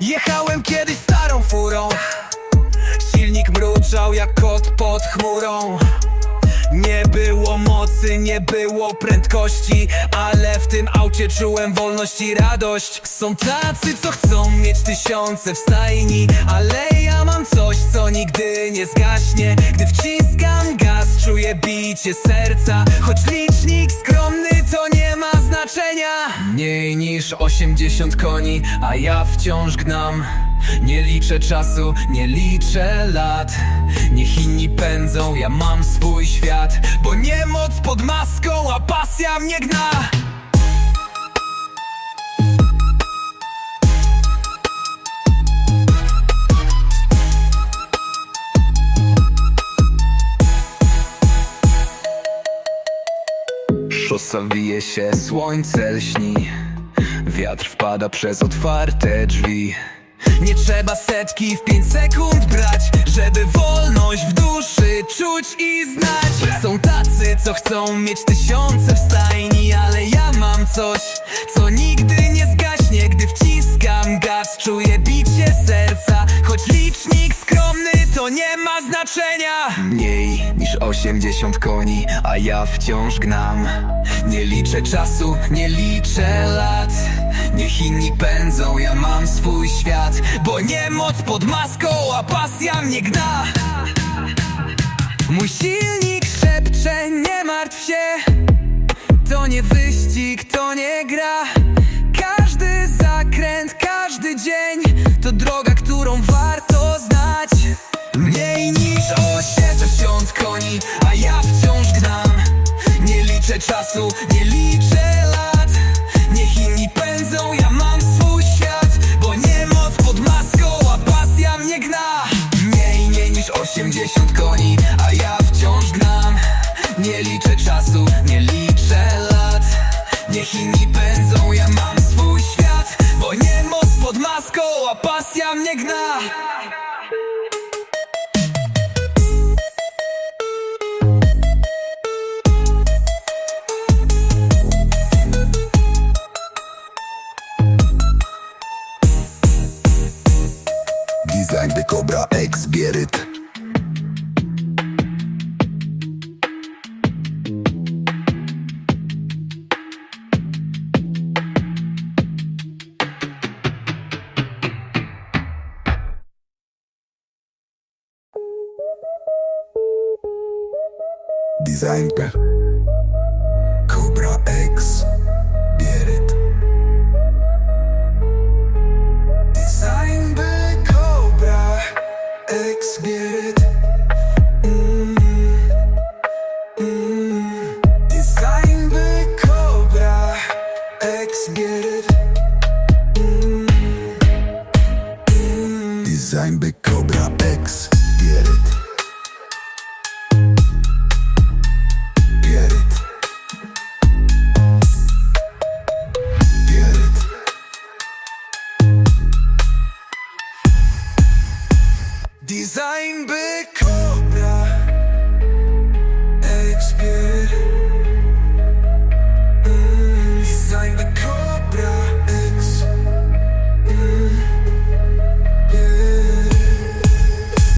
Jechałem kiedyś starą furą. Silnik mruczał jak kot pod chmurą. Nie było mocy, nie było prędkości Ale w tym aucie czułem wolność i radość. Są tacy, co chcą mieć tysiące w stajni Ale ja mam coś, co nigdy nie zgaśnie. Gdy wciskam gaz, czuję bicie serca Choć licznik skromny, Mniej niż 80 koni, a ja wciąż gnam. Nie liczę czasu, nie liczę lat. Niech inni pędzą, ja mam swój świat Bo nie moc pod maską, a pasja mnie gna. Szosa wije się, słońce lśni Wiatr wpada przez otwarte drzwi. Nie trzeba setki w pięć sekund brać Żeby wolność w duszy czuć i znać. Są tacy, co chcą mieć tysiące w stajni Ale ja mam coś, co nigdy nie zgaśnie Gdy wciskam gaz, czuję bicie serca Choć licznik to nie ma znaczenia. Mniej niż 80 koni, a ja wciąż gnam. Nie liczę czasu, nie liczę lat. Niech inni pędzą, ja mam swój świat. Bo nie moc pod maską, a pasja mnie gna. Mój silnik szepcze, nie martw się. To nie wyścig, to nie gra. Każdy zakręt, każdy dzień To droga, którą warto liczę czasu, nie liczę lat. Niech inni pędzą, ja mam swój świat Bo nie moc pod maską, a pasja mnie gna. Mniej, mniej niż 80 koni, a ja wciąż gnam Nie liczę czasu, nie liczę lat. Niech inni pędzą, ja mam swój świat Bo nie moc pod maską, a pasja mnie gna gdy kobra ex-bieryt Designka Cobra X. I'm Big Cobra X. Get it. Get it. Get it. Design